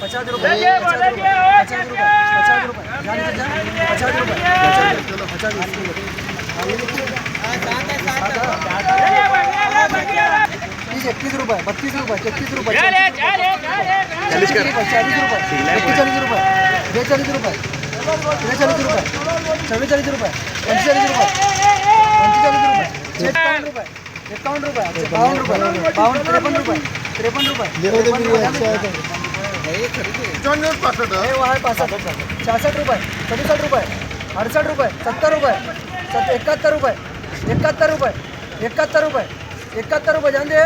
पचास रुपये तीस बत्तीस रुपये तेहतीस रुपये चालीस चालीस रुपये एक्केचाळीस रुपये बेचाळीस रुपये त्रेचाळीस रुपये चव्वेचाळीस रुपये पंचेचाळीस रुपये एकावन्न रुपये एकावन्न रुपये. त्रेपन्न रुपये हे वो आहे पासष्ट छासष्ट रुपये सदुसष्ट रुपये अडसष्ट रुपये सत्तर रुपये सत एकाहत्तर रुपये एकाहत्तर रुपये एकाहत्तर रुपये एकाहत्तर रुपये जान दे.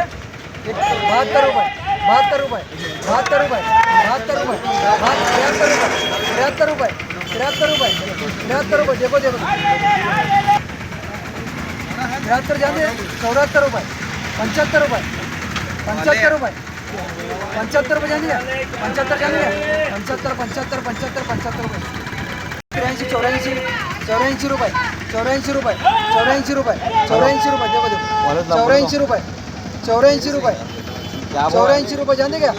एक बहात्तर रुपये बहात्तर रुपये बहात्तर रुपये बहात्तर रुपये बहात त्र्याहत्तर रुपये त्र्याहत्तर रुपये त्र्याहत्तर रुपये त्र्याहत्तर रुपये देखो देखो. त्र्याहत्तर जान दे चौऱ्याहत्तर रुपये. पंच्याहत्तर रुपये. पंच्याहत्तर रुपये. पंच्याहत्तर रुपये जाने पंच्याहत्तर जाने द्या पंच्याहत्तर पंच्याहत्तर पंच्याहत्तर रुपये. चौऱ्याऐंशी चौऱ्याऐंशी रुपये. चौऱ्याऐंशी रुपये. चौऱ्याऐंशी रुपये. चौऱ्याऐंशी रुपये. देखो देखो चौऱ्याऐंशी रुपये. चौऱ्याऐंशी रुपये. चौऱ्याऐंशी रुपये जाने का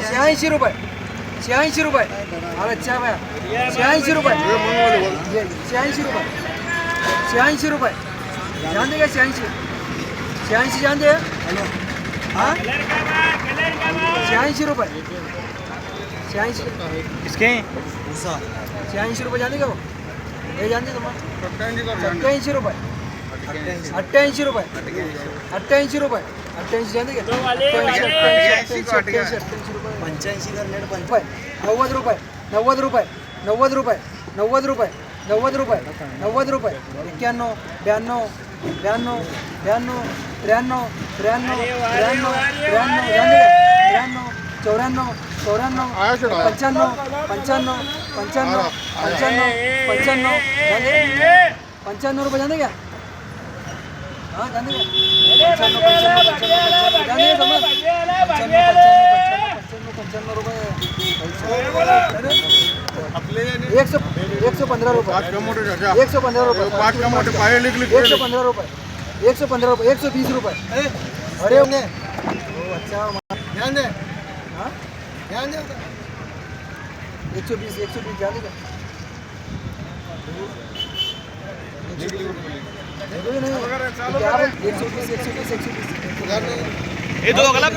शहाऐंशी रुपये. शहाऐंशी रुपये. अरे अच्छा भैया रुपये. शहाऐंशी रुपये. शहाऐंशी रुपये. जान दे का शहाऐंशी. शहाऐंशी जान दे. हाँ? शहाऐंशी रुपये. शहाऐंशी. किसके? शहाऐंशी रुपये जाने का वो? हे जान दे तुम्हाला. सत्याऐंशी रुपये. अठ्ठ्याऐंशी रुपये. अठ्ठ्याऐंशी रुपये. अठ्ठ्याऐंशी जाने का? अठ्ठ्याऐंशी अठ्ठ्याऐंशी अठ्ठ्याऐंशी? रुपये. पंच्याऐंशी नव्वद रुपये. नव्वद रुपये. नव्वद रुपये. नव्वद रुपये. नव्वद रुपये. नव्वद रुपये. एक्क्याण्णव ब्याण्णव ब्याण्णव ब्याण्णव त्र्याण्णव त्र्याण्णव त्र्याण्णव त्र्याण्णव त्र्याण्णव चौऱ्याण्णव चौऱ्याण्णव पंच्याण्णव पंच्याण्णव पंच्याण्णव पंच्याण्णव पंच्याण्णव पंच्याण्णव रुपये जाने क्या हाँ जाने क्या पंच्याण्णव पंच्याण्णव पंच्याण्णव जाने समज. पंच्याण्णव पंच्याण्णव पंच्याण्णव रुपये. एक सौ एक सौ पंद्रह रुपये एक सौ पंद्रह रुपये एक सौ पंद्रह रुपये एक सौ पंद्रह रुपये एक सौ बीस रुपये अरे ओ अच्छा हाँ एक सौ बीस एक सौ बीस जाने का एक सौ बीस एक सौ बीस एक सौ बीस हे दोघाला